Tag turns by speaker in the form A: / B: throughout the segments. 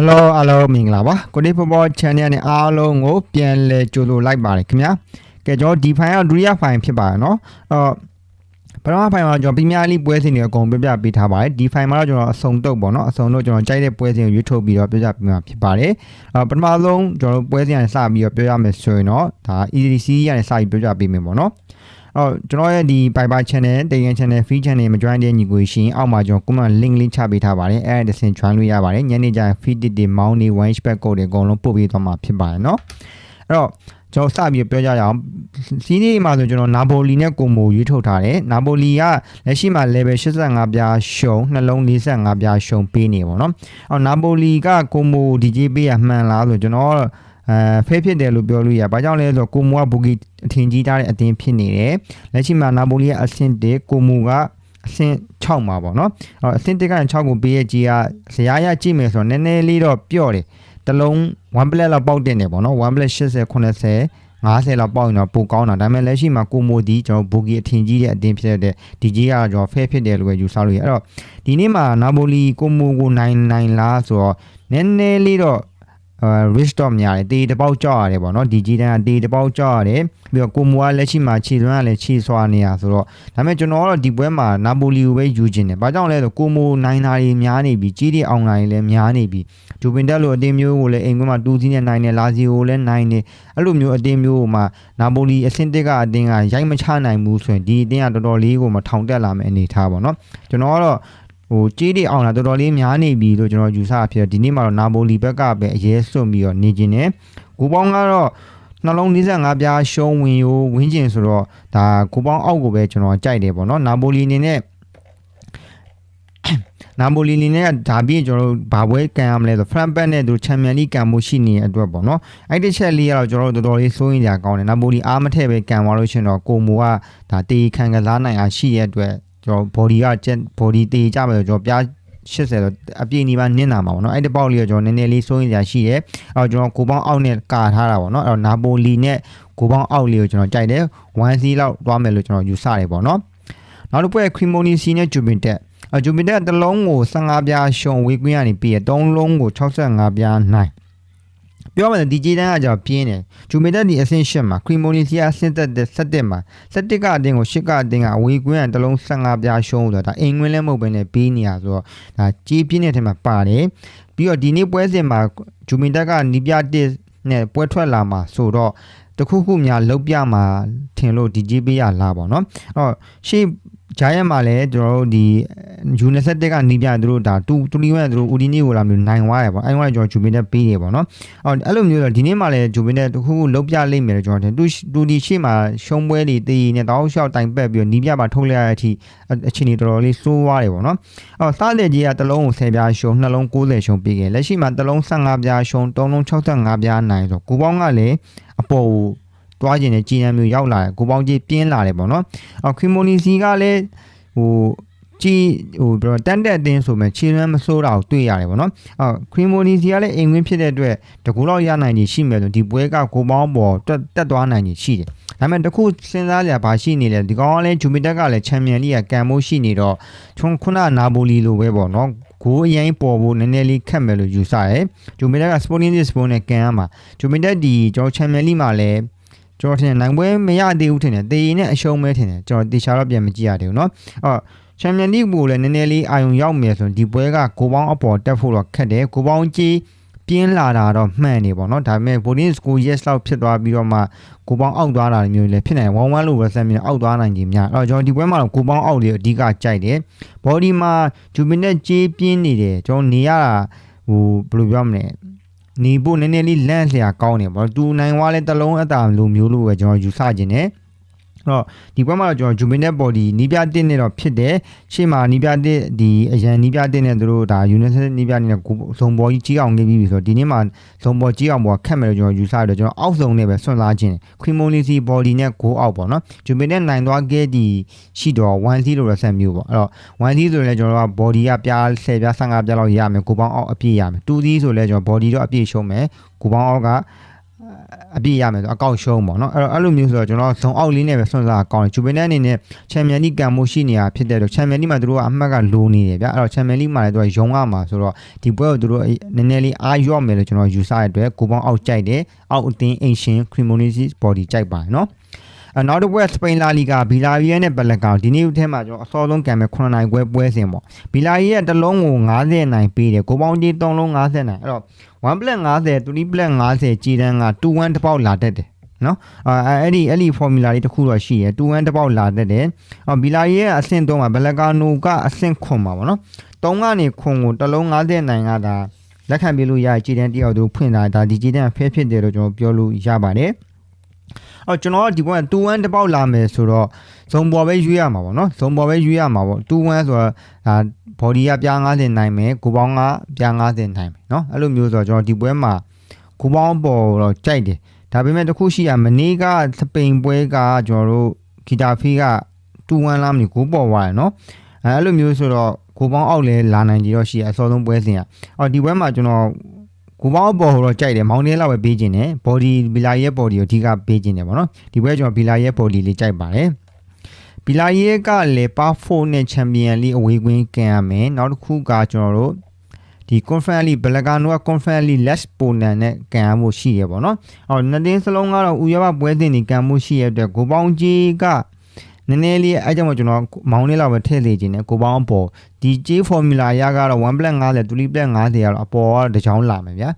A: Hello အားလုံးမင်္ဂလာပါကိုဒီဖဘော channel နဲ့အားလုံးကိုပြန်လည်ကြိုဆိုလိုက်ပါတယ်ခင်ဗျာကဲကျွန်တော်ဒီ file ကဒုတိယ file ဖြစ်ပါတယ်เนาะအဲ့တော့ပထမ file မှာကျွန်တော်ပြများလေးပွဲစဉ်တွေအကုန်ပြပြပေးထားပါတယ်ဒီ file မှာတော့ကျွန်တော်အစုံတုပ်ပေါ့เนาะအစုံတော့ကျွန်တော်ကြိုက်တဲ့ပွဲစဉ်ကိုရွေးထုတ်ပြီးတော့ပြပြပေးမှာဖြစ်ပါတယ်အဲ့ပထမဆုံးကျွန်တော်ပွဲစဉ်ကနေစပြီးတော့ပြောရမယ်ဆိုရင်တော့ဒါ EDC ကနေစပြီးပြောပြပေးမယ်ပေါ့เนาะ အော်ကျွန်တော်ရဲ့ဒီ Viber channel တေရင် channel free channel မ join တဲ့ညီကိုရှင်အောက်မှာကျွန်တော် comment link လေးချပေးထားပါတယ်အဲ့ဒါတစ်ဆင့် join လို့ရပါတယ်ညနေကျရင် feed တွေ mount တွေ one back code တွေအကုန်လုံးပို့ပေးသွားမှာဖြစ်ပါတယ်เนาะအဲ့တော့ကျွန်တော်စပြီးပြောကြရအောင်စီးနေမှာဆိုကျွန်တော်နာပိုလီနဲ့ကိုမိုရွေးထုတ်ထားတယ်နာပိုလီကလက်ရှိမှာ level 85ပြားရှုံနှလုံး45ပြားရှုံပေးနေပေါ့နော်အော်နာပိုလီကကိုမို DJ ပေးရမှန်လားဆိုကျွန်တော် အဲဖေးဖြစ်တယ်လို့ပြောလို့ရ။ဘာကြောင့်လဲဆိုတော့ကိုမူကဘူဂီအထင်ကြီးထားတဲ့အတင်းဖြစ်နေတယ်။လက်ရှိမှာနာပိုလီကအဆင့်1ကိုမူကအဆင့်6မှာပေါ့နော်။အော်အဆင့်1ကနေ6ကိုပေးရကြီးကဇရာရကြည့်မယ်ဆိုတော့နည်းနည်းလေးတော့ပြော့တယ်။တလုံး1 plate လောက်ပေါက်တင်တယ်ပေါ့နော်1 plate 80 90 50လောက်ပေါက်ရင်တော့ပိုကောင်းတာဒါပေမဲ့လက်ရှိမှာကိုမိုဒီကျွန်တော်ဘူဂီအထင်ကြီးတဲ့အတင်းဖြစ်တဲ့ဒီကြီးကကျွန်တော်ဖဲဖြစ်တယ်လို့ပဲယူဆလို့ရအဲ့တော့ဒီနေ့မှာနာပိုလီကိုမိုကိုနိုင်နိုင်လားဆိုတော့နည်းနည်းလေးတော့ အဲ risk တော့များတယ်တေးတစ်ပေါက်ကြောက်ရတယ်ပေါ့နော်ဒီကြီးတန်းကတေးတစ်ပေါက်ကြောက်ရတယ်ပြီးတော့ကိုမိုကလက်ရှိမှာခြေသွမ်းကလည်းခြေဆွာနေရဆိုတော့ဒါပေမဲ့ကျွန်တော်ကတော့ဒီပွဲမှာနာပိုလီကိုပဲယူခြင်းတယ်ဘာကြောင့်လဲဆိုကိုမိုနိုင်တာတွေများနေပြီကြီးတွေအောင်လာတွေလည်းများနေပြီဂျိုပင်တက်လိုအတင်းမျိုးကိုလည်းအိမ်ကွင်းမှာတူးစီးနဲ့နိုင်တယ်လာစီကိုလည်းနိုင်တယ်အဲ့လိုမျိုးအတင်းမျိုးကိုမှနာပိုလီအဆင့်တစ်ကအတင်းကရိုက်မချနိုင်ဘူးဆိုရင်ဒီအတင်းကတော်တော်လေးကိုမထောင်တက်လာမယ့်အနေထားပေါ့နော်ကျွန်တော်ကတော့ ဟိုကြေးတွေအောင်လာတော်တော်လေးများနေပြီလို့ကျွန်တော်ယူဆဖြစ်ဒီနေ့မှာတော့နာပိုလီဘက်ကပဲအရေးစွန့်ပြီးတော့နေခြင်းနဲ့ကိုပေါင်းကတော့နှလုံး45ပြားရှုံးဝင်ရိုးဝင်းကျင်ဆိုတော့ဒါကိုပေါင်းအောက်ကိုပဲကျွန်တော်ကြိုက်တယ်ပေါ့နော်နာပိုလီအနေနဲ့နာပိုလီအနေနဲ့ဒါပြီးကျွန်တော်တို့ဘာပွဲကန်ရမလဲဆိုဖရန်ဘက်နဲ့သူချန်ပီယံလိကန်မှုရှိနေတဲ့အတွက်ပေါ့နော်အဲ့ဒီချက်လေးကတော့ကျွန်တော်တို့တော်တော်လေးစိုးရင်ကြကောင်းတယ်နာပိုလီအားမထည့်ပဲကန်သွားလို့ရှင်တော့ကိုမိုကဒါတေးခံကစားနိုင်အားရှိတဲ့အတွက် ကျွန်တော် body က body တေးကြမယ်ဆိုကျွန်တော်ပြား80တော့အပြည့်နီးပါးနင်းတာမှာပေါ့နော်အဲ့ဒီပေါက်လေးကကျွန်တော်နည်းနည်းလေးစိုးရင်ကြရှိတယ်အဲ့တော့ကျွန်တော်ကိုပေါင်းအောက်နဲ့ကာထားတာပေါ့နော်အဲ့တော့နာပိုလီနဲ့ကိုပေါင်းအောက်လေးကိုကျွန်တော်ကြိုက်တယ်1 C လောက်သွားမယ်လို့ကျွန်တော်ယူဆတယ်ပေါ့နော်နောက်တစ်ပွဲ Cremonese နဲ့ Juventus အဂျူမီတက်တစ်လုံးကို15ပြားရှုံဝေးကွင်းကနေပြီးရ3လုံးကို65ပြားနိုင် ပြောမှဒီဂျီတန်းကကြောင့်ပြင်းတယ်ဂျူမီတက်ဒီအဆင့်8မှာခရီမိုနီစီယာအဆင့်သက်တဲ့17မှာ17ကအတင်းကို10ကအတင်းကအဝေးကွင်းကတစ်လုံး15ပြားရှုံးဆိုတော့ဒါအိမ်ကွင်းလည်းမဟုတ်ဘဲနဲ့ပေးနေရဆိုတော့ဒါကြီးပြင်းတဲ့ထဲမှာပါတယ်ပြီးတော့ဒီနေ့ပွဲစဉ်မှာဂျူမီတက်ကနီးပြတစ်နဲ့ပွဲထွက်လာမှာဆိုတော့တခုခုများလောက်ပြမှာထင်လို့ဒီကြီးပေးရလားပေါ့နော်အဲ့တော့ရှေ့ ဂျာယန်မှာလည်းကျွန်တော်တို့ဒီယူနီဆက်တက်ကနီးပြသူတို့ဒါတူတူလီဝမ်သူတို့ဦးဒီနီကိုလာမျိုးနိုင်သွားရပေါ့အဲ့တော့ကျွန်တော်ဂျူဘင်းနဲ့ပေးနေပေါ့နော်အော်အဲ့လိုမျိုးတော့ဒီနေ့မှလည်းဂျူဘင်းနဲ့တခုခုလုံးပြလိမ့်မယ်လို့ကျွန်တော်ထင်တူတူဒီရှေ့မှာရှုံးပွဲတွေတေးနေတောင်းလျှောက်တိုင်ပက်ပြီးတော့နီးပြမှာထုတ်လိုက်ရတဲ့အထိအချိန်ကြီးတော်တော်လေးစိုးသွားတယ်ပေါ့နော်အော်စားလေကြီးကတစ်လုံးကို10ပြားရှုံးနှလုံး90ရှုံးပေးခဲ့လက်ရှိမှာတစ်လုံး15ပြားရှုံး3လုံး65ပြားနိုင်ဆိုကိုပေါင်းကလည်းအပေါ်ကို သွားခြင်းနဲ့ကြီးနှံမျိုးရောက်လာတယ်ကိုပေါင်းကြီးပြင်းလာတယ်ပေါ့နော်အော်ခွီမိုနီစီကလည်းဟိုကြီးဟိုပြောတန်တက်အတင်းဆိုမဲ့ခြေလွမ်းမစိုးတာကိုတွေ့ရတယ်ပေါ့နော်အော်ခရီမိုနီစီကလည်းအိမ်ဝင်းဖြစ်တဲ့အတွက်တကူတော့ရနိုင်ကြီးရှိမယ်ဆိုဒီပွဲကကိုပေါင်းပေါ်တက်တက်သွားနိုင်ကြီးရှိတယ်ဒါပေမဲ့တခုစဉ်းစားကြဘာရှိနေလဲဒီကောင်ကလည်းဂျူမီတက်ကလည်းချန်ပီယံလိကကန်မိုးရှိနေတော့ချုံခုနနာပိုလီလိုပဲပေါ့နော်ကိုအရင်ပေါ်ဖို့နည်းနည်းလေးခက်မယ်လို့ယူဆတယ်ဂျူမီတက်က Sporting Lisbon နဲ့ကန်ရမှာဂျူမီတက်ဒီကျွန်တော်ချန်ပီယံလိမှာလည်း ကျွန်တော်ထင်နိုင်ပွဲမရသေးဘူးထင်တယ်တေးရင်နဲ့အရှုံးမဲထင်တယ်ကျွန်တော်တေချာတော့ပြန်မကြည့်ရသေးဘူးเนาะအော်ချန်ပီယံလိကိုလည်းနည်းနည်းလေးအာရုံရောက်မယ်ဆိုရင်ဒီပွဲကကိုပေါင်းအပေါ်တက်ဖို့တော့ခက်တယ်ကိုပေါင်းကြီးပြင်းလာတာတော့မှန်နေပေါ့နော်ဒါပေမဲ့ bowling school yes လောက်ဖြစ်သွားပြီးတော့မှကိုပေါင်းအောက်သွားတာမျိုးလည်းဖြစ်နိုင်ဝမ်ဝမ်လို့ပဲဆက်ပြီးအောက်သွားနိုင်ခြင်းများအဲ့တော့ကျွန်တော်ဒီပွဲမှာတော့ကိုပေါင်းအောက်လေးအဓိကကြိုက်တယ် body မှာဂျူမီနဲ့ကြီးပြင်းနေတယ်ကျွန်တော်နေရတာဟိုဘယ်လိုပြောမလဲ နေဖို့နည်းနည်းလေးလန့်လျာကောင်းနေပေါ့သူနိုင်ွားလဲတလုံးအတာလိုမျိုးလို့ပဲကျွန်တော်ယူဆခြင်းနဲ့ တော့ဒီဘက်မှာတော့ကျွန်တော် Juminet body နီးပြတစ်နဲ့တော့ဖြစ်တယ်ရှေ့မှာနီးပြတစ်ဒီအရန်နီးပြတစ်နဲ့တို့ဒါ unit နီးပြနဲ့ဇုံပေါ်ကြီးကြီးအောင်နေပြီဆိုတော့ဒီနေ့မှာဇုံပေါ်ကြီးအောင်ပေါ်ခက်မယ်လို့ကျွန်တော်ယူဆရတယ်ကျွန်တော်အောက်ဆုံးနဲ့ပဲဆွန့်စားခြင်း Cremonese body နဲ့ go out ပေါ့နော် Juminet နိုင်သွားခဲ့ဒီရှိတော့1-0လို့ဆက်မျိုးပေါ့အဲ့တော့1-0ဆိုရင်လည်းကျွန်တော်က body ကပြား10ပြား15ပြားလောက်ရမယ်ကိုပေါင်းအောက်အပြည့်ရမယ်2-0ဆိုလည်းကျွန်တော် body တော့အပြည့်ရှုံးမယ်ကိုပေါင်းအောက်က အပြည့်ရမယ်ဆိုအကောက်ရှုံးပေါ့နော်အဲ့တော့အဲ့လိုမျိုးဆိုတော့ကျွန်တော်ဇုံအောက်လေးနဲ့ပဲဆွန့်စားအကောက်ဂျူဗီနယ်အနေနဲ့ချန်ပီယံလိကံမှုရှိနေတာဖြစ်တဲ့တော့ချန်ပီယံလိမှာသူတို့ကအမှတ်ကလိုနေတယ်ဗျအဲ့တော့ချန်ပီယံလိမှာလည်းသူကရုံရမှာဆိုတော့ဒီပွဲကိုသူတို့နည်းနည်းလေးအားရော့မယ်လို့ကျွန်တော်ယူဆရတဲ့အတွက်ကိုပေါင်းအောက်ကြိုက်တယ်အောက်အသင်းအင်ရှင်ခရီမိုနီစီဘော်ဒီကြိုက်ပါတယ်နော်အ နောက်တစ်ပွဲစပိန်လာလီဂါဘီလာရီယဲနဲ့ဘလက်ကောင်ဒီနေ့အထက်မှာကျွန်တော်အစောဆုံးကံမဲ့9နိုင်ပွဲပွဲစဉ်ပေါ့ဘီလာရီရဲ့တစ်လုံးကို90နိုင်ပေးတယ်ကိုပေါင်းကြီး3လုံး90နိုင်အဲ့တော့1 plus 50 3 plus 50ကြီးတန်းက2 1တစ်ပေါက်လာတတ်တယ်နော်အဲအဲ့ဒီအဲ့ဒီ formula လေးတစ်ခုတော့ရှိရယ်2 1တစ်ပေါက်လာတတ်တယ်အော်ဘီလာရီရဲ့အဆင့်3မှာဘလက်ကာနိုကအဆင့်ခွန်ပါဗောနော်3ကနေခွန်ကိုတစ်လုံး90နိုင်ကဒါလက်ခံပြလို့ရကြည်တန်းတယောက်တို့ဖွင့်လာဒါဒီကြည်တန်းဖဲဖြစ်တယ်လို့ကျွန်တော်ပြောလို့ရပါတယ် ဟောကျွန်တော်ကဒီကောင်က2-1တစ်ပေါက်လာမယ်ဆိုတော့ဇုံပေါ်ပဲရွေးရမှာပေါ့နော်ဇုံပေါ်ပဲရွေးရမှာပေါ့2-1ဆိုတော့ဒါ body ကပြား90နိုင်မယ်ကိုပေါင်းကပြား90နိုင်မယ်နော်အဲ့လိုမျိုးဆိုတော့ကျွန်တော်ဒီပွဲမှာကိုပေါင်းပေါ်တော့ကြိုက်တယ်ဒါပေမဲ့တခုရှိရမနေ့ကစပိန်ပွဲကကျွန်တော်တို့ဂီတာဖီက2-1လာမလို့ကိုပေါ်သွားတယ်နော်အဲ့လိုမျိုးဆိုတော့ကိုပေါင်းအောက်လဲလာနိုင်ကြတော့ရှိရအစောဆုံးပွဲစဉ်อ่ะအော်ဒီပွဲမှာကျွန်တော် ကိုပေါင်းပေါ်တော့ကြိုက်တယ်မောင်းနေလောက်ပဲပေးခြင်းတယ် body ဘီလာရဲ့ body ကိုအဓိကပေးခြင်းတယ်ပေါ့နော်ဒီပွဲကျွန်တော်ဘီလာရဲ့ body လေးကြိုက်ပါတယ်ဘီလာရဲ့ကလည်းပါ4နဲ့ချန်ပီယံလိအဝေးကွင်းကန်ရမယ်နောက်တစ်ခုကကျွန်တော်တို့ဒီ conference league ဘလကာနိုက conference league less ponent နဲ့ကန်ရမှုရှိရပေါ့နော်အော်နှစ်တင်းစလုံးကတော့ဥရောပပွဲစဉ်တွေကန်မှုရှိရတဲ့ကိုပေါင်းကြီးက နည်းနည်းလေးအဲကြောင့်မို့ကျွန်တော်မောင်းလေးလောက်ပဲထည့်စေခြင်းနဲ့ကိုပေါင်းအပေါ်ဒီ J formula ရကတော့1 plus 50 3 plus 50ကတော့အပေါ်ကတစ်ချောင်းလာမယ်ဗျာ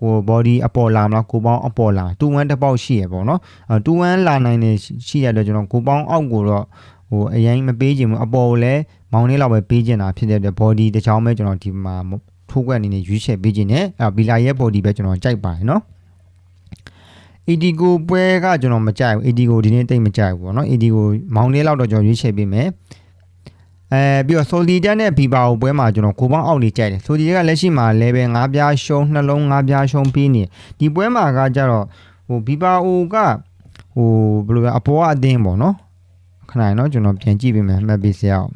A: ကို body အပေါ်လာမလားကိုပေါင်းအပေါ်လာ2 1တစ်ပေါက်ရှိရပေါ့နော်အဲ2 1လာနိုင်နေရှိရတဲ့ကျွန်တော်ကိုပေါင်းအောက်ကိုတော့ဟိုအရင်မပေးခြင်းဘူးအပေါ်ကိုလည်းမောင်းလေးလောက်ပဲပေးခြင်းတာဖြစ်တဲ့အတွက် body တစ်ချောင်းပဲကျွန်တော်ဒီမှာထိုးကွက်အနေနဲ့ရွေးချယ်ပေးခြင်းနဲ့အဲဘီလာရဲ့ body ပဲကျွန်တော်ကြိုက်ပါတယ်နော် Edigo ပွဲကကျွန်တော်မကြိုက်ဘူး Edigo ဒီနေ့တိတ်မကြိုက်ဘူးပေါ့နော် Edigo မောင်လေးလောက်တော့ကျွန်တော်ရွေးချယ်ပေးမယ်အဲပြီးတော့ Soldier နဲ့ Viva ကိုပွဲမှာကျွန်တော်ကိုပေါင်းအောက်နေကြိုက်တယ် Soldier ကလက်ရှိမှာ level 5ပြားရှုံးနှလုံး5ပြားရှုံးပြီးနေဒီပွဲမှာကကြတော့ဟို Viva O ကဟိုဘယ်လိုလဲအပေါ်ကအတင်းပေါ့နော်ခဏနော်ကျွန်တော်ပြန်ကြည့်ပေးမယ်မှတ်ပေးစရာအောင်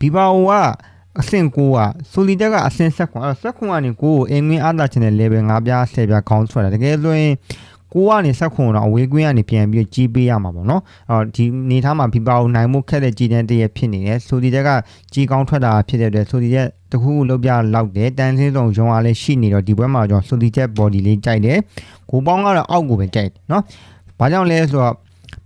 A: Viva O က အဆင့်6ကဆိုလီတက်ကအဆင့်7ခွန်အဲ့တော့7ခွန်ကနေ9ကိုအင်္ဂွင်းအားသာချင်တဲ့ level 5ပြား10ပြားခေါင်းဆွဲတာတကယ်ဆိုရင်ကိုကနေဆက်ခွန်တော့အဝေးကွင်းကနေပြန်ပြီးကြီးပေးရမှာပေါ့နော်အော်ဒီနေသားမှာဖိပါအောင်နိုင်မှုခက်တဲ့ကြီးတန်းတရက်ဖြစ်နေတယ်ဆိုဒီတက်ကကြီးကောင်းထွက်တာဖြစ်တဲ့အတွက်ဆိုဒီတက်တခုခုလောက်ပြလောက်တယ်တန်ဆင်းဆုံးရုံအားလည်းရှိနေတော့ဒီဘက်မှာကျွန်တော်ဆိုဒီတက် body လေးကြိုက်တယ်ကိုပေါင်းကတော့အောက်ကိုပဲကြိုက်တယ်နော်ဘာကြောင့်လဲဆိုတော့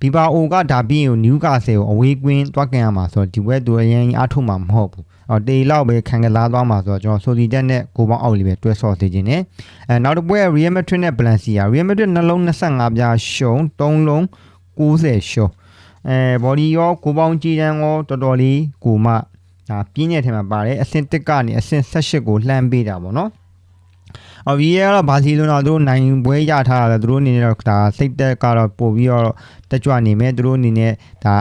A: ဘီဘာအိုကဒါပြီးရင်နျူကာဆယ်ကိုအဝေးကွင်းတွားကန်ရမှာဆိုတော့ဒီဘက်သူအရင်အားထုတ်မှာမဟုတ်ဘူး အော်တေလောက်ပဲခံကစားသွားမှာဆိုတော့ကျွန်တော်ဆိုစီတက်နဲ့ကိုပေါင်းအောက်လေးပဲတွဲဆော့စေခြင်းနဲ့အဲနောက်တစ်ပွဲ Real Madrid နဲ့ Valencia Real Madrid နှလုံး25ပြားရှုံး3လုံး90ရှုံးအဲ body ရောကိုပေါင်းကြည်တန်းရောတော်တော်လေးကိုမှဒါပြင်းတဲ့ထဲမှာပါတယ်အဆင့်1ကနေအဆင့်18ကိုလှမ်းပေးတာပေါ့နော် အော် VAR ကတော့ဘာစီလိုနာတို့နိုင်ပွဲရထားတာလေတို့အနေနဲ့တော့ဒါစိတ်သက်ကတော့ပို့ပြီးတော့တက်ကြွနေမယ်တို့အနေနဲ့ဒါ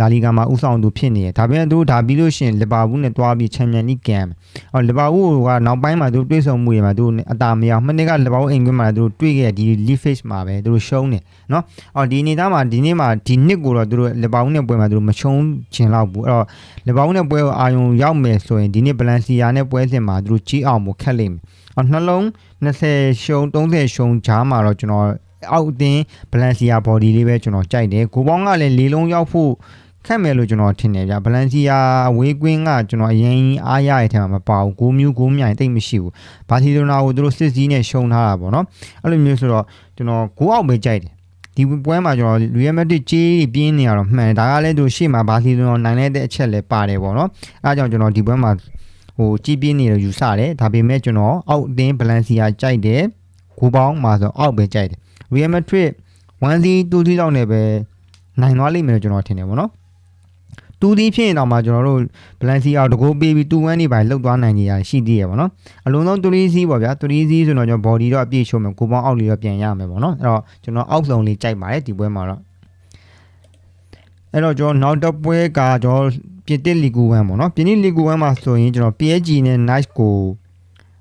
A: လာလီဂါမှာဥဆောင်သူဖြစ်နေတယ်ဒါပေမဲ့တို့ဒါပြီးလို့ရှိရင်လီဗာပူးနဲ့တွားပြီးချန်ပီယံလိဂ်မ်အော်လီဗာပူးကနောက်ပိုင်းမှာတို့တွေးဆုံမှုတွေမှာတို့အတာမရမနေ့ကလီဗာပူးအိမ်ကွင်းမှာတို့တွေးခဲ့ဒီလီဖေ့မှာပဲတို့ရှုံးနေနော်အော်ဒီအနေသားမှာဒီနေ့မှာဒီနှစ်ကိုတော့တို့လီဗာပူးနဲ့ပွဲမှာတို့မရှုံးချင်တော့ဘူးအဲ့တော့လီဗာပူးနဲ့ပွဲကိုအာယုံရောက်မယ်ဆိုရင်ဒီနေ့ဘလန်စီယာနဲ့ပွဲစဉ်မှာတို့ကြီးအောင်မို့ခက်လိမ့်မယ်အော် နှလုံး20ရှုံး30ရှုံးဂျားမှာတော့ကျွန်တော်အောက်အတင်းဘလန်စီယာ body လေးပဲကျွန်တော်ကြိုက်တယ်ကိုပေါင်းကလည်းလေးလုံးရောက်ဖို့ခက်မယ်လို့ကျွန်တော်ထင်တယ်ဗျဘလန်စီယာဝေးကွင်းကကျွန်တော်အရင်အားရတဲ့ထဲမှာမပါဘူးဂိုးမျိုးဂိုးမြိုင်တိတ်မရှိဘူးဘာစီလိုနာကိုသူတို့စစ်စည်းနဲ့ရှုံထားတာပေါ့နော်အဲ့လိုမျိုးဆိုတော့ကျွန်တော်ဂိုးအောက်ပဲကြိုက်တယ်ဒီပွဲမှာကျွန်တော် Real Madrid ကြီးပြင်းနေရတော့မှန်ဒါကလည်းသူရှေ့မှာဘာစီလိုနာနိုင်လိုက်တဲ့အချက်လည်းပါတယ်ပေါ့နော်အဲအကြောင်းကျွန်တော်ဒီပွဲမှာ ဟိုကြီးပြင်းနေလို့ယူဆတယ်ဒါပေမဲ့ကျွန်တော်အောက်အတင်းဘလန်စီယာကြိုက်တယ်ဂိုးပေါင်းမှာဆိုအောက်ပဲကြိုက်တယ် Real Madrid 1-0 2-3လောက်နဲ့ပဲနိုင်သွားလိမ့်မယ်လို့ကျွန်တော်ထင်တယ်ဗောနော်2-3ဖြစ်ရင်တော့မှကျွန်တော်တို့ Valencia တကိုးပေးပြီး2-1နေပါလောက်သွားနိုင်ကြရရှိသေးရဗောနော်အလုံးစုံ3-3ပေါ့ဗျာ3-3ဆိုတော့ကျွန်တော် body တော့အပြည့်ရှုံးမယ်ကိုပေါင်းအောက်လေးတော့ပြန်ရမယ်ဗောနော်အဲ့တော့ကျွန်တော်အောက်ဆုံးလေးကြိုက်ပါတယ်ဒီပွဲမှာတော့အဲ့တော့ကျွန်တော်နောက်တစ်ပွဲကကျွန်တော် ပြင်သစ်လီဂူဝမ်ပေါ့နော်ပြင်သစ်လီဂူဝမ်မှာဆိုရင်ကျွန်တော် PSG နဲ့ Nice ကို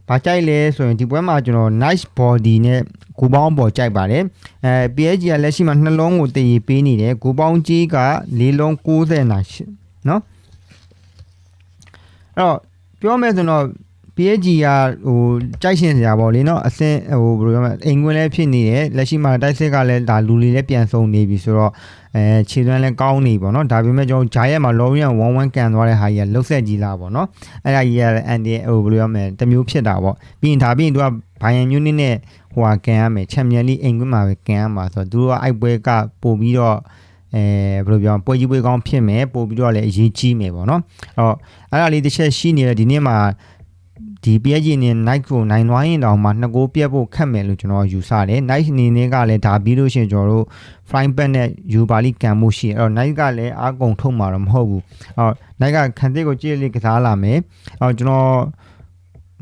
A: ဘာကြိုက်လဲဆိုရင်ဒီပွဲမှာကျွန်တော် nice body နဲ့ဂူပေါင်းပေါ်ကြိုက်ပါတယ်အဲ PSG ကလက်ရှိမှာနှလုံးကိုတည်ရပေးနေတယ်ဂူပေါင်းကြီးက၄လုံး60နာရှစ်နော်အဲ့တော့ပြောမယ်ဆိုတော့ PSG ကဟိုကြိုက်ရှင်စရာပေါ့လေနော်အဆင့်ဟိုဘယ်လိုပြောမလဲအိမ်ကွင်းလည်းဖြစ်နေတယ်လက်ရှိမှာတိုက်စစ်ကလည်းဒါလူတွေလည်းပြန်ဆုံးနေပြီဆိုတော့အဲခြေသွမ်းလည်းကောင်းနေပေါ့နော်ဒါပေမဲ့ကျွန်တော်ဂျာရက်မှာလော်ရီယန်1-1ကန်သွားတဲ့ဟာကြီးကလှုပ်ဆက်ကြီးလာပေါ့နော်အဲ့ဒါကြီးကအန်ဒီဟိုဘယ်လိုပြောမလဲတစ်မျိုးဖြစ်တာပေါ့ပြီးရင်ဒါပြီးရင်သူကဘိုင်ယန်မြူနစ်နဲ့ဟိုဟာကန်ရမယ်ချန်ပီယံလိအိမ်ကွင်းမှာပဲကန်ရမှာဆိုတော့သူတို့ကအိုက်ပွဲကပို့ပြီးတော့အဲဘယ်လိုပြောပွဲကြီးပွဲကောင်းဖြစ်မယ်ပို့ပြီးတော့လည်းအရေးကြီးမယ်ပေါ့နော်အဲ့တော့အဲ့ဒါလေးတစ်ချက်ရှိနေတယ်ဒီနေ့မှာ ဒီ PSG နဲ့ Nike ကိုနိုင်သွားရင်တောင်မှနှစ်ကိုပြတ်ဖို့ခက်မယ်လို့ကျွန်တော်ယူဆတယ် Nike အနေနဲ့ကလည်းဒါပြီးလို့ရှိရင်ကျွန်တော်တို့ flying back နဲ့ Uber League ကန်မှုရှိအဲ့တော့ Nike ကလည်းအားကုန်ထုတ်မှာတော့မဟုတ်ဘူးအဲ့တော့ Nike ကခံတစ်ကိုကြည့်လေးကစားလာမယ်အဲ့တော့ကျွန်တော်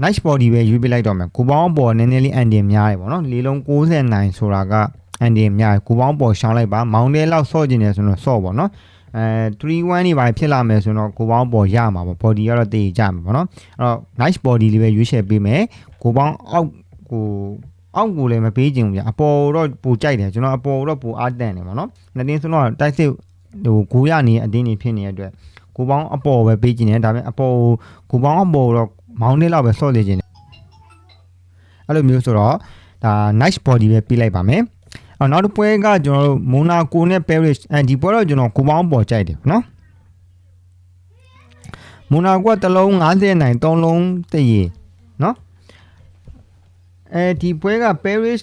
A: nice body ပဲယူပြလိုက်တော့မယ်ကိုပေါင်းအပေါ်နည်းနည်းလေးအန်ဒီများတယ်ပေါ့နော်လေးလုံး69ဆိုတာကအန်ဒီများကိုပေါင်းပေါ်ရှောင်းလိုက်ပါမောင်းတဲလောက်ဆော့ကျင်တယ်ဆိုတော့ဆော့ပေါ့နော် အဲ31နေပါဖြစ်လာမယ်ဆိုတော့ကိုပေါင်းပေါ်ရမှာပေါ့ body ကတော့တည်ကြမှာပေါ့နော်အဲ့တော့ nice body လေးပဲရွေးချယ်ပေးမယ်ကိုပေါင်းအောက်ကိုအောက်ကိုလည်းမပေးချင်ဘူးဗျအပေါ်တော့ပိုကြိုက်တယ်ကျွန်တော်အပေါ်တော့ပိုအားတန်တယ်ပေါ့နော်နှစ်တင်းဆိုတော့တိုက်စစ်ဟိုကိုရနေအတင်းနေဖြစ်နေတဲ့အတွက်ကိုပေါင်းအပေါ်ပဲပေးချင်တယ်ဒါပေမဲ့အပေါ်ကိုပေါင်းအပေါ်တော့မောင်းနေလောက်ပဲဆော့နေချင်တယ်အဲ့လိုမျိုးဆိုတော့ဒါ nice body ပဲပေးလိုက်ပါမယ် အော်နောက်တစ်ပွဲကကျွန်တော်တို့မိုနာကိုနဲ့ Paris အဲဒီပွဲတော့ကျွန်တော်ကိုပေါင်းပေါ်ကြိုက်တယ်နော်မိုနာကိုကတစ်လုံး90နိုင်3လုံးတည်ရနော်အဲဒီပွဲက Paris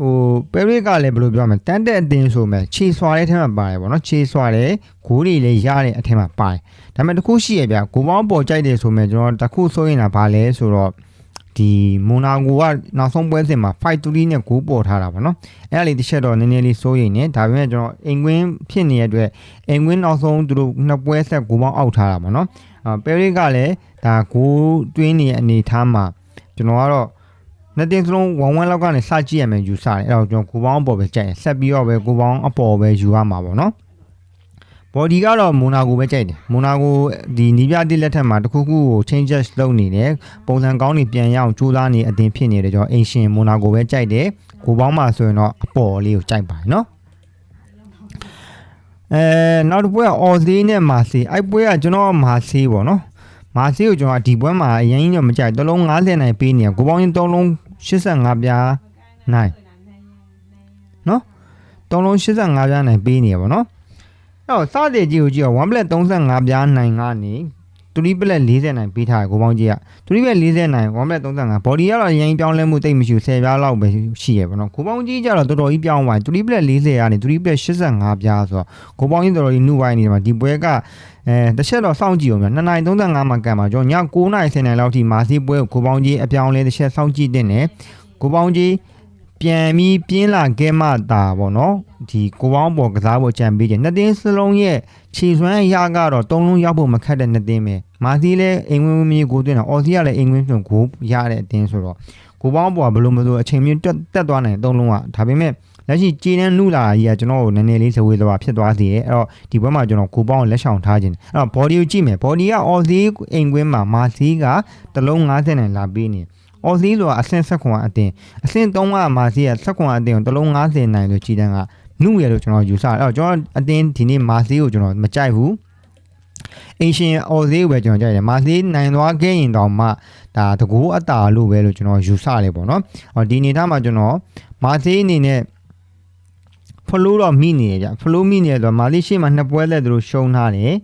A: ဟို Paris ကလည်းဘယ်လိုပြောမလဲတန်တဲ့အတင်းဆိုမဲ့ခြေဆွာတဲ့ထဲမှာပါတယ်ဗောနော်ခြေဆွာတဲ့ဂိုးတွေလည်းရတဲ့အထဲမှာပါတယ်ဒါပေမဲ့တခုရှိရဗျဂိုးပေါင်းပေါ်ကြိုက်တယ်ဆိုမဲ့ကျွန်တော်တခုဆိုရင်တာဘာလဲဆိုတော့ ဒီမိုနာကိုကနောက်ဆုံးပွဲစဉ်မှာ5-3နဲ့ဂိုးပေါ်ထားတာပေါ့နော်အဲ့ဒါလေးတစ်ချက်တော့နည်းနည်းလေးစိုးရိမ်နေဒါပေမဲ့ကျွန်တော်အိမ်ကွင်းဖြစ်နေတဲ့အတွက်အိမ်ကွင်းနောက်ဆုံးသူတို့နှစ်ပွဲဆက်ဂိုးပေါင်းအောက်ထားတာပေါ့နော်အာပဲရစ်ကလည်းဒါဂိုးတွင်းနေတဲ့အနေထားမှာကျွန်တော်ကတော့နှစ်တင်းစလုံး1 1လောက်ကနေစကြည့်ရမယ်ယူဆတယ်အဲ့တော့ကျွန်တော်ကိုပေါင်းအပေါ်ပဲကြိုက်ရင်ဆက်ပြီးတော့ပဲကိုပေါင်းအပေါ်ပဲယူရမှာပေါ့နော် ဘော်ဒီကတော့မိုနာကိုပဲကြိုက်တယ်မိုနာကိုဒီနီးပြတိလက်ထက်မှာတခုခုကို changes လုပ်နေတယ်ပုံစံကောင်းနေပြန်ရအောင်ကြိုးစားနေအတင်ဖြစ်နေတယ်ကျွန်တော်အင်ရှင်မိုနာကိုပဲကြိုက်တယ်ကိုပေါင်းမှာဆိုရင်တော့အပေါ်လေးကိုကြိုက်ပါတယ်နော်အဲနောက်တစ်ပွဲကအော်သေးနဲ့မာစီအဲ့ပွဲကကျွန်တော်မာစီပေါ့နော်မာစီကိုကျွန်တော်ဒီပွဲမှာအရင်ကြီးတော့မကြိုက်တစ်လုံး90နိုင်ပေးနေရကိုပေါင်းရင်3လုံး85ပြားနိုင်နော်3လုံး85ပြားနိုင်ပေးနေရပါတော့အဲ့ တော့စတဲ့ကြီးကိုကြည့်တော့1 plate 35ပြားနိုင်ကနေ3 plate 40နိုင်ပေးထားတယ်ကိုပေါင်းကြီးက3 plate 40နိုင်1 plate 35 body ကတော့အရင်ပြောင်းလဲမှုတိတ်မရှိဘူး10ပြားလောက်ပဲရှိရပါတော့ကိုပေါင်းကြီးကျတော့တော်တော်ကြီးပြောင်းသွား3 plate 40ကနေ3 plate 85ပြားဆိုတော့ကိုပေါင်းကြီးတော်တော်ကြီးနှုတ်ဝိုင်းနေမှာဒီပွဲကအဲတစ်ချက်တော့စောင့်ကြည့်အောင်ဗျ2နိုင်35မှာကန်ပါကျွန်တော်ည9နိုင်10နိုင်လောက်ထိမာစီပွဲကိုကိုပေါင်းကြီးအပြောင်းလဲတစ်ချက်စောင့်ကြည့်တင်တယ်ကိုပေါင်းကြီး ပြန်ပြီးပြင်းလာခဲ့မှတာပေါ့နော်ဒီကိုပေါင်းပေါ်ကစားဖို့ကြံပေးခြင်းနှစ်တင်းစလုံးရဲ့ခြေစွမ်းရကတော့သုံးလုံးရောက်ဖို့မခက်တဲ့နှစ်တင်းပဲမာစီလည်းအိမ်ဝင်းဝင်းမျိုးကိုတွင်းတော့အော်စီကလည်းအိမ်ဝင်းဆိုကိုရတဲ့အတင်းဆိုတော့ကိုပေါင်းပေါ်ကဘယ်လိုမလို့အချိန်မျိုးတက်တက်သွားနိုင်သုံးလုံးကဒါပေမဲ့လက်ရှိကြည်နှန်းနုလာတာကြီးကကျွန်တော်ကိုနည်းနည်းလေးဇဝေသွားဖြစ်သွားစေတယ်အဲ့တော့ဒီဘက်မှာကျွန်တော်ကိုပေါင်းကိုလက်ဆောင်ထားခြင်းအဲ့တော့ body ကိုကြည့်မယ် body က all သေးအိမ်ကွင်းမှာမာစီကတလုံး90နဲ့လာပေးနေ အော်စီဆိုတာအဆင့်ဆက်ခွန်အတင်းအဆင့်3ကမာစီကဆက်ခွန်အတင်းကိုတလုံး90နိုင်လို့ကြည်တန်းကနှုရလို့ကျွန်တော်ယူဆတယ်အဲ့တော့ကျွန်တော်အတင်းဒီနေ့မာစီကိုကျွန်တော်မကြိုက်ဘူးအင်ရှင်အော်ဈေးကိုပဲကျွန်တော်ကြိုက်တယ်မာဈေးနိုင်သွားခဲ့ရင်တော့မှဒါတကူအတာလို့ပဲလို့ကျွန်တော်ယူဆတယ်ပေါ့နော်ဟောဒီအနေထားမှာကျွန်တော်မာဈေးအနေနဲ့ဖလိုးတော့မိနေကြဖလိုးမိနေတော့မာလေးရှိမှနှစ်ပွဲလက်သူတို့ရှုံးထားတယ်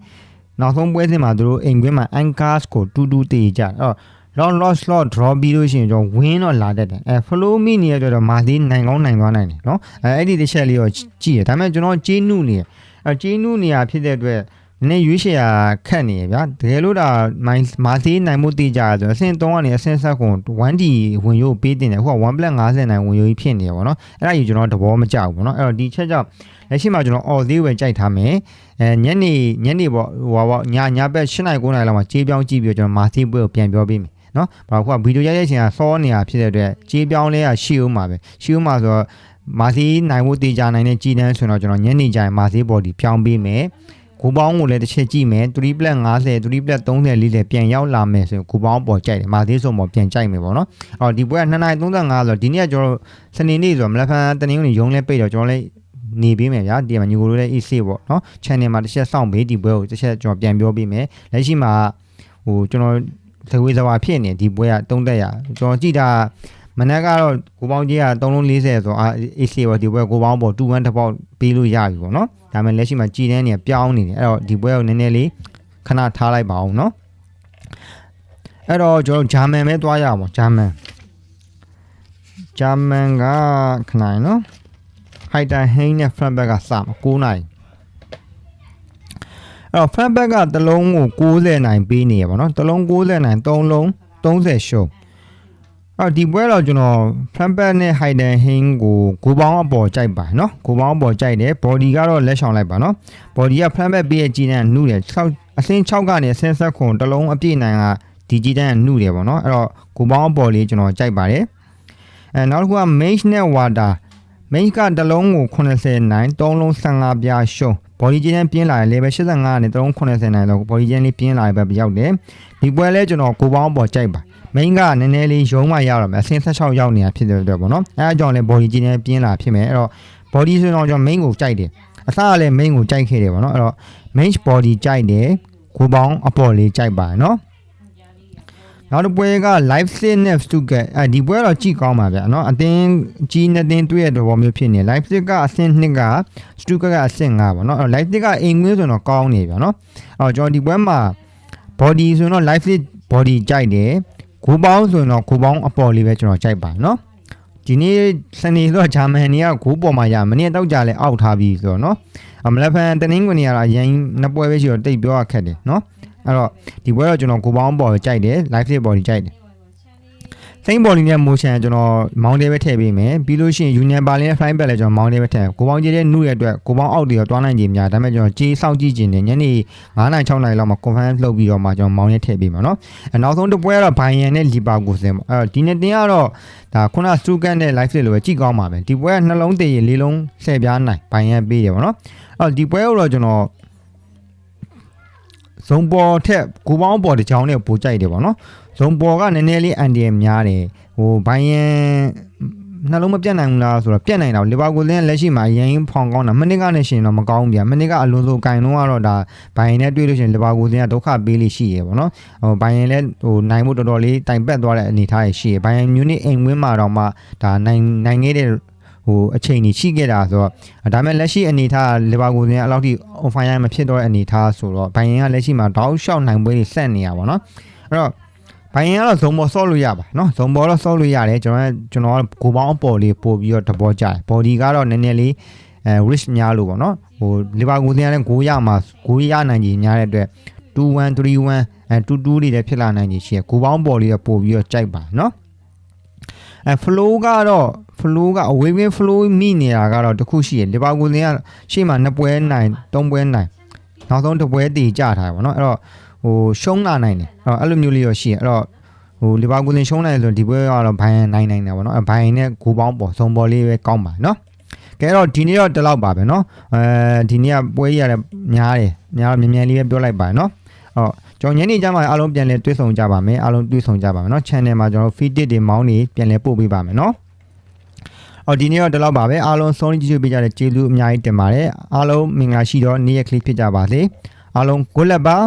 A: နောက်ဆုံးပွဲစဉ်မှာသူတို့အိမ်ကွင်းမှာ anchors ကိုတူတူတေးကြအဲ့တော့ loss loss loss draw ပြီးလို့ရှိရင်ကျွန်တော် win တော့လာတတ်တယ်အဲ flow မိနေရတော့မာသေးနိုင်ကောင်းနိုင်သွားနိုင်တယ်နော်အဲအဲ့ဒီတစ်ချက်လေးတော့ကြည့်ရဒါပေမဲ့ကျွန်တော်ကျေးနုနေအဲကျေးနုနေရဖြစ်တဲ့အတွက်နည်းရွေးချယ်ရခက်နေရဗျာတကယ်လို့ဒါမိုင်းမာသေးနိုင်မှုတည်ကြရဆိုအဆင့်3ကနေအဆင့်7ကို 1D ဝင်ရိုးပေးတင်တယ်အခုက1.50နိုင်ဝင်ရိုးကြီးဖြစ်နေရပါတော့အဲ့ဒါယူကျွန်တော်သဘောမကျဘူးပေါ့နော်အဲ့တော့ဒီချက်ကြောင့်လက်ရှိမှာကျွန်တော်အော်သေးဝင်ကြိုက်ထားမယ်အဲညနေညနေပေါ့ဟိုပါညညဘက်8နိုင်9နိုင်လောက်မှာကြေးပြောင်းကြည့်ပြီးတော့ကျွန်တော်မာသေးပွဲကိုပြန်ပြောပေးမယ် နော်ဘာလို့ကဗီဒီယိုရိုက်တဲ့ချိန်ကစောနေတာဖြစ်တဲ့အတွက်ကြေးပြောင်းလဲရရှိဦးမှာပဲရှိဦးမှာဆိုတော့မာစီနိုင်ဖို့တေချာနိုင်တဲ့ကြည်တန်းဆိုတော့ကျွန်တော်ညနေကျရင်မာစီဘော်ဒီပြောင်းပေးမယ်ကိုပေါင်းကိုလည်းတစ်ချက်ကြည့်မယ်3 plus 50 3 plus 30 40ပြန်ရောက်လာမယ်ဆိုရင်ကိုပေါင်းပေါ်ကြိုက်တယ်မာသေးဆိုပေါ်ပြန်ကြိုက်မယ်ပေါ့နော်အော်ဒီပွဲက2နိုင်35ဆိုတော့ဒီနေ့ကကျွန်တော်စနေနေ့ဆိုတော့မလဖန်တနင်္ဂနွေရုံးလဲပိတ်တော့ကျွန်တော်လည်းနေပေးမယ်ဗျာဒီမှာညီကိုတို့လည်း easy ပေါ့နော် channel မှာတစ်ချက်စောင့်ပေးဒီပွဲကိုတစ်ချက်ကျွန်တော်ပြန်ပြောပေးမယ်လက်ရှိမှာဟိုကျွန်တော် သဝေသဝါဖြစ်နေဒီပွဲကတုံးတက်ရကျွန်တော်ကြည့်တာမနက်ကတော့ကိုပေါင်းကြီးက340ဆိုအာ AC ပေါ့ဒီပွဲကိုပေါင်းပေါ်21တစ်ပေါက်ပေးလို့ရပြီပေါ့နော်ဒါပေမဲ့လက်ရှိမှာကြည်တန်းနေပြောင်းနေတယ်အဲ့တော့ဒီပွဲကိုနည်းနည်းလေးခဏထားလိုက်ပါအောင်နော်အဲ့တော့ကျွန်တော်ဂျာမန်ပဲသွားရအောင်ပေါ့ဂျာမန်ဂျာမန်ကခဏနော်ဟိုက်တန်ဟိန်းနဲ့ဖရန့်ဘက်ကစမှာ9နိုင် အဲ့တော့ front back ကတစ်လုံးကို60နိုင်ပေးနေရပါတော့တစ်လုံး60နိုင်3လုံး30ရှုံးအဲ့တော့ဒီပွဲတော့ကျွန်တော် front back နဲ့ hidden hing ကိုကိုပေါင်းအပေါ်ကြိုက်ပါเนาะကိုပေါင်းအပေါ်ကြိုက်တယ် body ကတော့လက်ဆောင်လိုက်ပါเนาะ body က front back ပေးရဲ့ကြီးတန်းနှုတယ်6အစင်း6ကနေအစင်းဆက်ခွန်တစ်လုံးအပြည့်နိုင်ကဒီကြီးတန်းနှုတယ်ပေါ့เนาะအဲ့တော့ကိုပေါင်းအပေါ်လေးကျွန်တော်ကြိုက်ပါတယ်အဲနောက်တစ်ခုက mage နဲ့ water mage ကတစ်လုံးကို80နိုင်3လုံး15ပြားရှုံး body ကျင်းပြင်းလာတယ် level 85နဲ့380နိုင်တော့ body ကျင်းလေးပြင်းလာတဲ့ဘက်ရောက်တယ်ဒီပွဲလဲကျွန်တော်ကိုပေါင်းပေါ်ကြိုက်ပါ main ကနည်းနည်းလေးရုံးမှရတော့မယ်အဆင်း16ရောက်နေတာဖြစ်တဲ့အတွက်ပေါ့နော်အဲအကြောင်းလဲ body ကျင်းလေးပြင်းလာဖြစ်မယ်အဲ့တော့ body ဆိုတော့ကျွန်တော် main ကိုကြိုက်တယ်အစကလည်း main ကိုကြိုက်ခဲ့တယ်ပေါ့နော်အဲ့တော့ main body ကြိုက်တယ်ကိုပေါင်းအပေါ်လေးကြိုက်ပါနော် နောက်တစ်ပွဲက live sit နဲ့ stuket အဲဒီပွဲတော့ကြည့်ကောင်းပါဗျာเนาะအတင်းကြီးနဲ့တင်းတွေ့ရတဲ့ဘောမျိုးဖြစ်နေ live sit ကအဆင့်2က stuket ကအဆင့်5ပေါ့เนาะအဲ့တော့ live sit ကအိမ်ငွေးဆိုတော့ကောင်းနေဗျာเนาะအဲ့တော့ကျွန်တော်ဒီပွဲမှာ body ဆိုတော့ live sit body ကြိုက်တယ်ကိုပေါင်းဆိုရင်တော့ကိုပေါင်းအပေါ်လေးပဲကျွန်တော်ကြိုက်ပါเนาะဒီနေ့စနေဆိုတော့ဂျာမန်တွေကဂိုးပေါ်မှာရမနေ့တောက်ကြလဲအောက်ထားပြီးဆိုတော့เนาะအမလက်ဖန်တနင်္ဂနွေနေ့ကတော့ရန်နှစ်ပွဲပဲရှိတော့တိတ်ပြောရခက်တယ်เนาะ အဲ့တော့ဒီပွဲတော့ကျွန်တော်ကိုပေါင်းပေါ်ကြိုက်တယ် live fit body ကြိုက်တယ်စိမ့် body နဲ့ motion ကျွန်တော် mount လေးပဲထည့်ပေးမယ်ပြီးလို့ရှိရင် union bar လေးနဲ့ flying back လည်းကျွန်တော် mount လေးပဲထည့်ကိုပေါင်းကြီးတဲ့နှုရဲ့အတွက်ကိုပေါင်းအောက်တွေရောတွားနိုင်ကြများဒါပေမဲ့ကျွန်တော်ကြီးစောင့်ကြည့်ခြင်းနဲ့ညနေ9နိုင်6နိုင်လောက်မှာ confirm လုပ်ပြီးတော့မှကျွန်တော် mount လေးထည့်ပေးမှာเนาะအနောက်ဆုံးတစ်ပွဲကတော့ Bayern နဲ့ Leverkusen ပေါ့အဲ့တော့ဒီနေ့တင်ကတော့ဒါခုန Stuttgart နဲ့ live fit လိုပဲကြည့်ကောင်းပါပဲဒီပွဲကနှလုံးတည်ရင်လေးလုံးဆယ်ပြားနိုင် Bayern ပေးတယ်ပေါ့နော်အဲ့တော့ဒီပွဲကိုတော့ကျွန်တော် ဇုံပေါ်ထက်ကိုပေါင်းပေါ်တစ်ချောင်းနဲ့ပိုကြိုက်တယ်ပေါ့နော်ဇုံပေါ်ကနည်းနည်းလေးအန်ဒီယမ်များတယ်ဟိုဘိုင်ယန်နှလုံးမပြတ်နိုင်ဘူးလားဆိုတော့ပြတ်နိုင်တာလီဗာပူးလင်းလက်ရှိမှာရရင်ဖောင်ကောင်းတာမနစ်ကနဲ့ရှင်တော့မကောင်းဘူးဗျာမနစ်ကအလွန်ဆိုကင်တော့ကတော့ဒါဘိုင်ယန်နဲ့တွေ့လို့ရှင်လီဗာပူးလင်းကဒုက္ခပေးလိရှိရပေါ့နော်ဟိုဘိုင်ယန်လည်းဟိုနိုင်မှုတော်တော်လေးတိုင်ပတ်သွားတဲ့အနေအထားရှိရဘိုင်ယန်မြူနစ်အိမ်ဝင်းမှာတော့မှဒါနိုင်နိုင်ခဲ့တဲ့ ဟိုအချိန်ကြီးရှိခဲ့တာဆိုတော့ဒါပေမဲ့လက်ရှိအနေအထားလီဗာပူးလင်းအလောက်ထိ on fire မဖြစ်တော့တဲ့အနေအထားဆိုတော့ဘိုင်ယန်ကလက်ရှိမှာတောက်လျှောက်နိုင်ပွဲတွေဆက်နေရပါတော့အဲ့တော့ဘိုင်ယန်ကတော့ဇုံပေါ်ဆော့လို့ရပါနော်ဇုံပေါ်တော့ဆော့လို့ရတယ်ကျွန်တော်ကကျွန်တော်ကကိုပေါင်းအပေါ်လေးပို့ပြီးတော့တဘောကြတယ် body ကတော့နည်းနည်းလေးအဲ risk များလို့ပေါ့နော်ဟိုလီဗာပူးတင်ရတဲ့6ရမှာ6ရနိုင်ကြီးများတဲ့အတွက်2-1 3-1အဲ2-2တွေလည်းဖြစ်လာနိုင်ကြီးရှိရကိုပေါင်းပေါ်လေးတော့ပို့ပြီးတော့ကြိုက်ပါနော် အဲ flow ကတော့ flow က away win flow မိနေတာကတော့တခုရှိရလီဗာပူးတင်ကရှေ့မှာ2ပွဲနိုင်3ပွဲနိုင်နောက်ဆုံးတစ်ပွဲတည်ကြထားတယ်ပေါ့နော်အဲ့တော့ဟိုရှုံးလာနိုင်တယ်အဲ့တော့အဲ့လိုမျိုးလေးရောရှိရအဲ့တော့ဟိုလီဗာပူးတင်ရှုံးနိုင်တယ်ဆိုတော့ဒီပွဲကတော့ဘိုင်ယန်နိုင်နိုင်တယ်ပေါ့နော်အဲဘိုင်ယန်နဲ့ဂိုးပေါင်းပေါ်စုံပေါ်လေးပဲကောင်းပါနော်ကဲတော့ဒီနေ့တော့ဒီလောက်ပါပဲเนาะအဲဒီနေ့ကပွဲကြီးရတယ်များတယ်များတော့မြန်မြန်လေးပဲပြောလိုက်ပါเนาะအော် ကျွန်တော်ညနေကျမှအားလုံးပြန်လဲတွေ့ဆုံကြပါမယ်အားလုံးတွေ့ဆုံကြပါမယ်เนาะ channel မှာကျွန်တော် feed တွေမောင်းနေပြန်လဲပို့ပေးပါမယ်เนาะအော်ဒီနေ့တော့ဒီလောက်ပါပဲအားလုံးဆုံးကြည့်ကြည့်ပေးကြတဲ့ကျေးဇူးအများကြီးတင်ပါတယ်အားလုံးမင်္ဂလာရှိတော့နေ့ရက်ကလေးဖြစ်ကြပါစေအားလုံး good luck ပါ